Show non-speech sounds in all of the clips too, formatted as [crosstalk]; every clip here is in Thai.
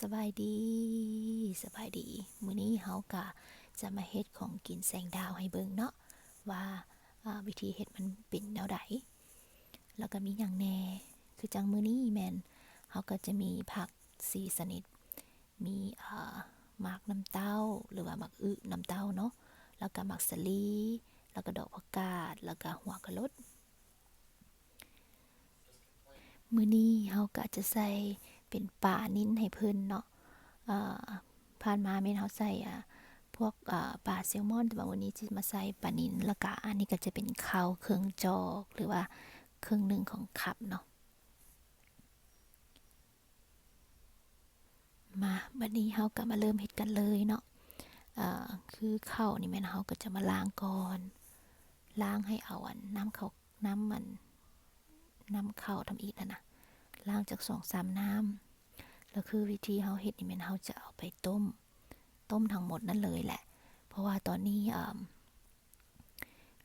สบายดีสบายดีมื้อนี้เฮากะจะมาเฮ็ดของกินแสงดาวให้เบิ่งเนาะว่าวิธีเฮ็ดมันเป็นแนวใดแล้วก็มีหยังแน่คือจังมื้อนี้แมนเฮาก็จะมีผักสี่ชนิดมีอ่าหมากน้ำเต้าหรือว่าหมากอึน้ำเต้าเนาะแล้วก็หมากสลีแล้วก็ดอกผักกาดแล้วก็หัวกะลดมื้อนี้เฮาก็จะใส่ เป็นป่านิ้นให้เพิ่นเนาะผ่านมาแม่นเฮาใส่พวกอ่าปลาแซลมอน แต่ว่าวันนี้จะมาใส่ปลานิลแล้วก็อันนี้ก็จะเป็นข้าวเครื่องจอกหรือว่าเครึ่องหนึ่งของคับเนาะมาบัดนี้เฮาก็มาเริ่มเฮ็ดกันเลยเนาะคือข้าวนี่แม่นเฮาก็จะมาล้างก่อนล้างให้เอาอันน้ำเขาน้ำมันน้ำเข้าทำอีกนะนะ ล้างจากสองสามน้ำแล้วคือวิธีเฮาเฮ็ดนี่ม่นเฮาจะเอาไปต้ม ต้มทั้งหมดนั่นเลยแหละ เพราะว่าตอนนี้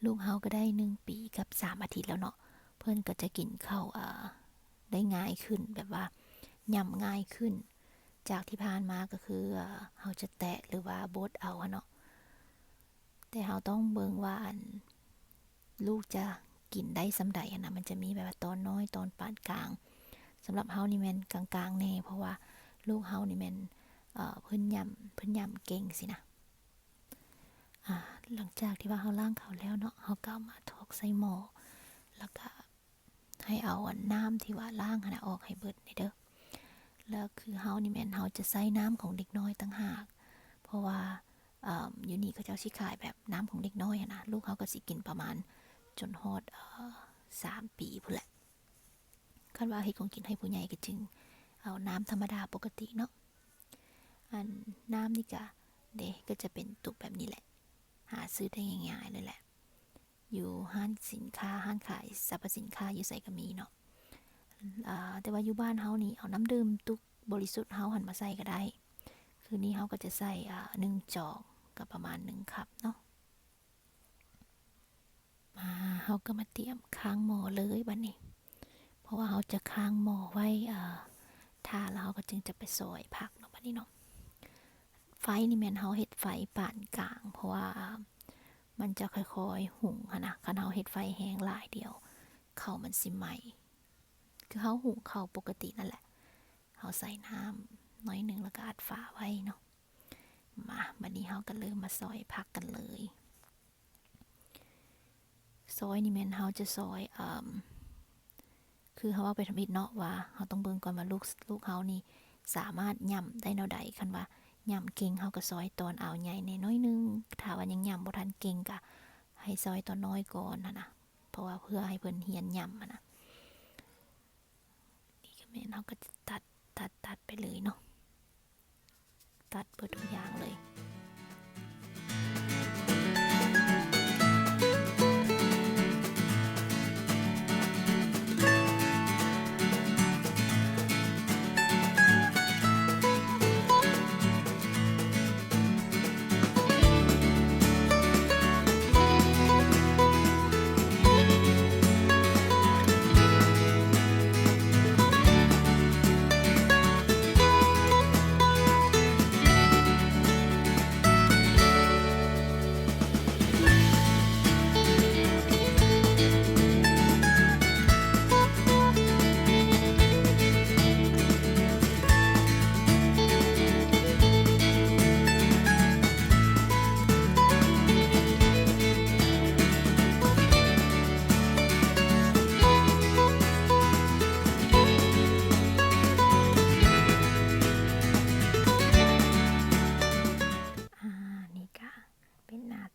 ลูกเฮาก็ได้หนึ่งปีกับสามอาทิตย์แล้วเนาะเพื่อนก็จะกินข้าวได้ง่ายขึ้นแบบว่าย่ำง่ายขึ้น จากที่ผ่านมาก็คือเฮาจะแตะหรือว่าบดเอาเนาะแต่เฮาต้องเบิ่งว่าอันลูกจะกินได้สำใดนะมันจะมีแบบว่าตอนน้อยตอนปานกลาง สำหรับเฮานี่แมนกลางๆแน่เพราะว่าลูกเฮานี่แมนเพิ่นยำเพิ่นยำเก่งสินะหลังจากที่ว่าเฮาล้างเขาแล้วเนาะเฮาก็เอามาทอกใส่หม้อแล้วก็ให้เอานน้ำที่ว่าล้างนะออกให้เบิดนี่เด้อแล้วคือเฮานี่แมนเฮาจะใส่น้ำของเด็กน้อยต่างหาก เพราะว่าออยู่นี่เขาเจ้าสิขายแบบน้ำของเด็กน้อยนะลูกเฮาก็สิกินประมาณจนฮอดสามปีพุ่นแหละ คันว่าเฮ็ดของกินให้ผู้ใหญ่ก็จึง เอาน้ำธรรมดาปกติเนาะอันน้ำนี่ก็เด็ก็จะเป็นตุกแบบนี้แหละ หาซื้อได้ง่ายๆเลยแหละ อยู่ห้างสินค้าห้างขายสรรพสินค้าอยู่ใส่ก็มีเนาะแต่ว่าอยู่บ้านเฮานี่เอาน้ำดื่มตุกบริสุทธิ์เฮาหันมาใส่ก็ได้ คือนี้เฮาก็จะใส่หนึ่งจอกกับประมาณหนึ่งคัพเนาะมาเฮาก็มาเตรียมค้างหม้อเลยบัดนนี้ ราะว่าเขาจะค้างหม้อไว้อ่าถ้าแล้วเขาก็จึงจะไปซอยผักเนาะบัดนี้เนาะไฟนี่แม่นเขาเฮ็ดไฟปานกลาง เพราะว่ามันจะค่อยๆหุงนะคันเขาเฮ็ดไฟแห้งหลายเดียวเข้ามันสิไหม่ คือเขาหุงเข้าปกตินั่นแหละเขาใส่น้ำน้อยหนึ่งแล้วก็อัดฝาไว้เนาะมาบัดนี้เขาก็เริ่มมาซอยผักกันเลยซอยนี่แม่นเขาจะซอยอ่า คือเขาว่าไปทำอิฐเนาะว่าเขาต้องเบิ่งก่อนว่าลูกลูกเขานี่สามารถย่ำได้แนวใดคันว่าย่ำเก่งเขาก็ซอยตอนเอาใหญ่ในน้อยนึงถ้าว่ายังย่ำบ่ทันเก่งก็ให้ซอยตอนน้อยก่อนนะนะเพราะว่าเพื่อให้เพิ่นเฮียนย่ำนะนี่ก็แม่นเขาก็จะตัดตัดตัดไปเลยเนาะตัดเปิดทุกอย่างเลย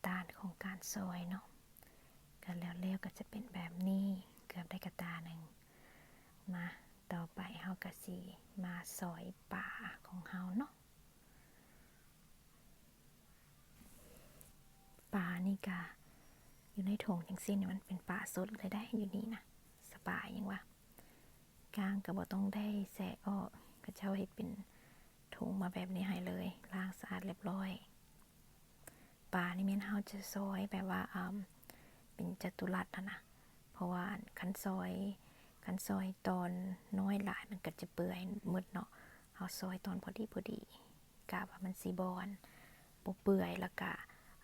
เป็นหน้าตาของการซอยเนาะกันแล้วเร็วก็จะเป็นแบบนี้เกือบได้กระตาหนึ่งมาต่อไปเฮากะสีมาซอยป่าของเฮาเนาะป่านี่กะอยู่ในถุงจังซี่เนี่ยมันเป็นป่าสดเลยได้อยู่นี่นะสบายยังวะกลางก็บ่ต้องได้แสะออกก็เจ้าเฮ็ดเป็นถุงมาแบบนี้ให้เลยล้างสะอาดเรียบร้อย ปลานี่แม่นเฮาจะซอยแบบว่าอ่าเป็นจัตุรัสนะนะเพราะว่าคันซอยคันซอยตอนน้อยหลายมันก็จะเปื่อยหมืดเนาะเอาซอยตอนพอดีพอดีกะว่ามันสีบอนบ่เปื่อยแล้วก็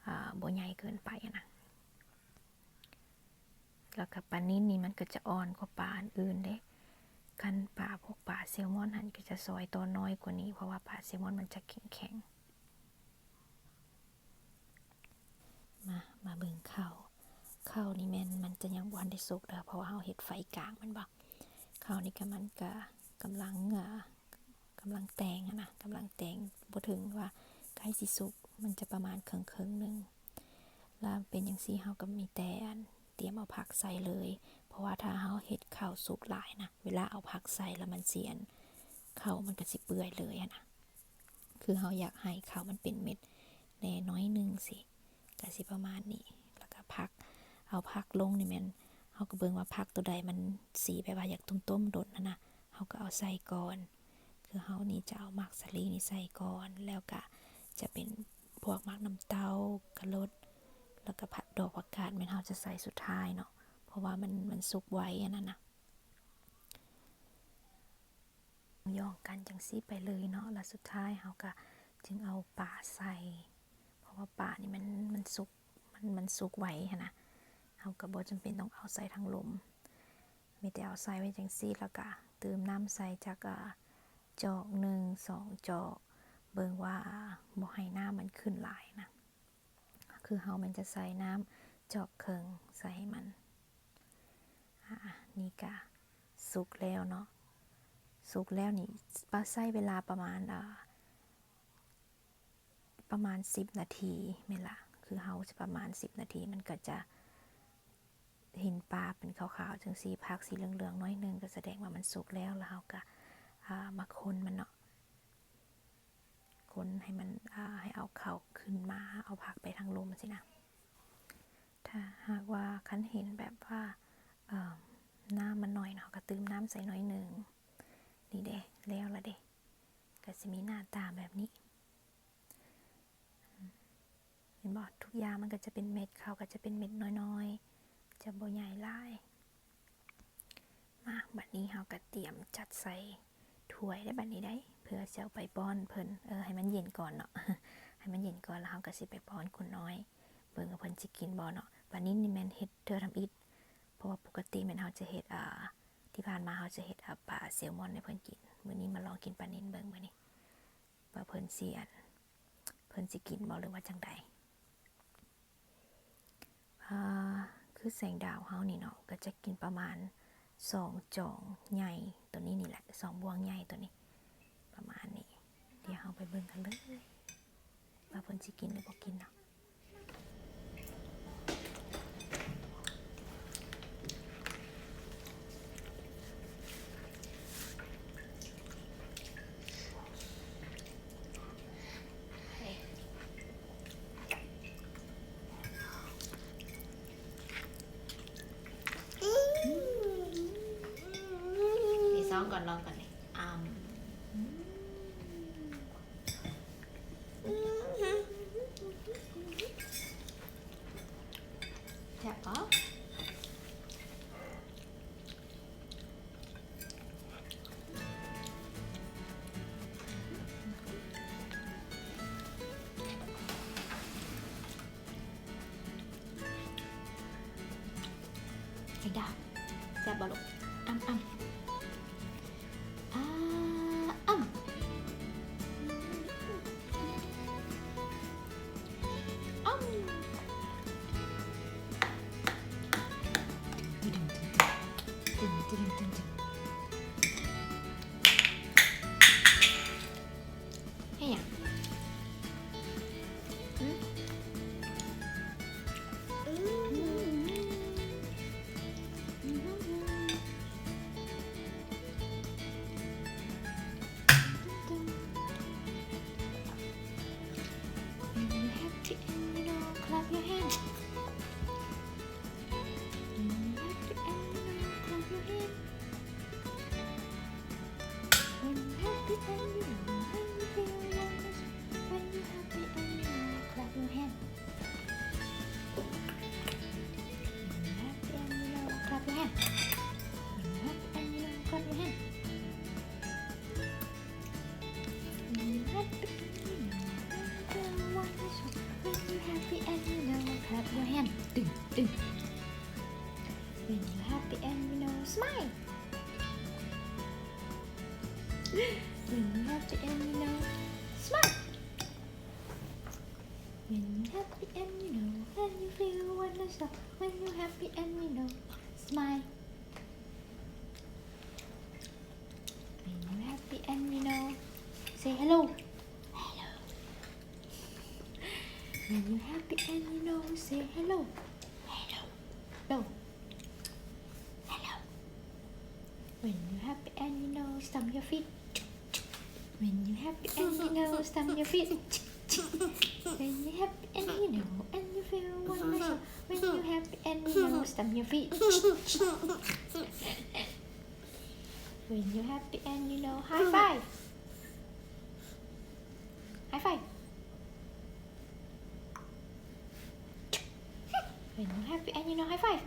อ่าบ่ใหญ่เกินไปนะแล้วก็ปลานิ่นนี่มันก็จะอ่อนกว่าปลาอันอื่นเด้คันปลาพวกปลาแซลมอนหันก็จะซอยตัวน้อยกว่านี้เพราะว่าปลาแซลมอนมันจะแข็งแข็งๆ มามาเบิ่งข้าวข้าวนี่แม่นมันจะยังบ่ทันได้สุกเด้อเพราะว่าเฮาเฮ็ดไฟกลางมันบ่ข้าวนี่ก็มันก็กำลังเอ่ากำลังแตงอะนะกำลังแตงบ่ถึงว่าใกล้สิสุกมันจะประมาณครึ่งๆหนึงแล้วเป็นอย่างซี่เฮาก็มีแต่อันเตรียมเอาผักใส่เลย เพราะว่าถ้าเฮาเฮ็ดข้าวสุกหลายนะเวลาเอาผักใส่แล้วมันเสียนข้าวมันก็สิเปื่อยเลยอะนะคือเฮาอยากให้ข้าวมันเป็นเม็ดแน่น้อยหนึงสิ ก็สิประมาณนี้ แล้วก็ผัก เอาผักลงนี่แม่นเฮาก็เบิ่งว่าผักตัวใดมันสีแบบว่าอยากต้มๆดดนะนะเฮาก็เอาใส่ก่อน คือเฮานี่จะเอามักสลีนี่ใส่ก่อน แล้วก็จะเป็นพวกมักน้ำเต้ากระลด แล้วก็ผัดดอกผักกาดแม่นเฮาจะใส่สุดท้ายเนาะ เพราะว่ามันมันสุกไวอันนั้นนะย่องกันจังซี่ไปเลยเนาะ แล้วสุดท้ายเฮาก็จึงเอาป่าใส่ะว่าป่านี่มันมันสุกมันมันสุกไว้นะเฮาก็บ่จำเป็นต้องเอาใส่ทางลม มีแต่เอาใส่ไว้จังซี่แล้วก็เติมน้ำใส่จากอ่าจอกหนึ่งสองจอก เบิ่งว่าบ่ให้น้ำมันขึ้นหลายนะคือเฮามันจะใส่น้ำจอกเคิงใส่ให้มันอ่านี่กะสุกแล้วเนาะสุกแล้วนี่ป้าใส่เวลาประมาณอ่า ประมาณ 10 นาทีไม่ละคือเฮาจะประมาณ 10 นาทีมันก็จะห็นปลาเป็นขาวๆจังสีพักสีเหลืองๆน้อยนึงก็แสดงว่ามันสุกแล้วแล้วเฮาก็อ่ามาคนมันเนาะคนให้มันให้เอาเข่าขึ้นมาเอาผักไปทางลมสินะถ้าหากว่าคันเห็นแบบว่าน้ำมันหน่อยเนาะก็ตืมน้ำใส่น่อยหนึ่งนี่เด้แล้วละเด้ก็จะมีหน้าตาแบบนี้อืมเห็นบอกทุกยามันก็จะเป็นเม็ดเขาก็จะเป็นเม็ดน้อยๆ จะบ่ใหญ่หลายมาบัดนี้เราก็เตรียมจัดใส่ถ้วยได้บัดนี้ได้เพื่อจะเอาไปป้อนเพิ่นเออให้มันเย็นก่อนเนาะให้มันเย็นก่อนแล้วเราก็สิไปป้อนคนน้อย เบิ่งว่าเพิ่นสิกินบ่เนาะวันนี้นี่แม่นเฮ็ดเธอทำอิดเพราะว่าปกติแม่นเฮาจะเฮ็ดอ่าที่ผ่านมาเฮาจะเฮ็ดอ่าปลาแซลมอนให้เพิ่นกินมื้อนี้มาลองกินปลานิลเบิ่งมื้อนี้ว่าเพิ่นสิอันเพิ่นสิกินบ่หรือว่าจังใดอ่า คือแสงดาวเฮานี่เนาะก็จะกินประมาณสองจ่องใหญ่ตัวนี้นี่แหละสองบวงใหญ่ตัวนี้ ประมาณนี้ เดี๋ยวเฮาไปเบิ่งกันเลยว่าเพิ่นสิกินหรือบ่กินเนาะ มีซ้อม ก่อนลองก่อน happy and you know and you feel wonderful When you're happy and you know. Smile. When you're happy and you know. Say hello. Hello. When you're happy and you know say hello. Hello. Hello hello. When you're happy and you know stamp your feet. When you're happy and you know stamp your feet [laughs] When you happy and you know and you feel [laughs] wonderful When you happy and you know stamp your feet. [laughs] When you happy and you know high five. High five. When you happy and you know high five.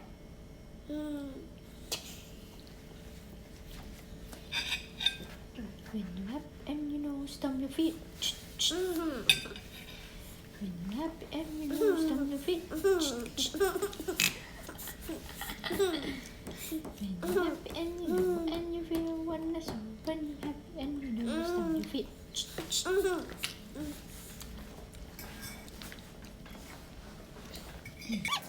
When you happy and you know stamp your feet [laughs] Minap minustan nefik. happy and you know and you feel oneness when you happy and you know stand your feet. Mm.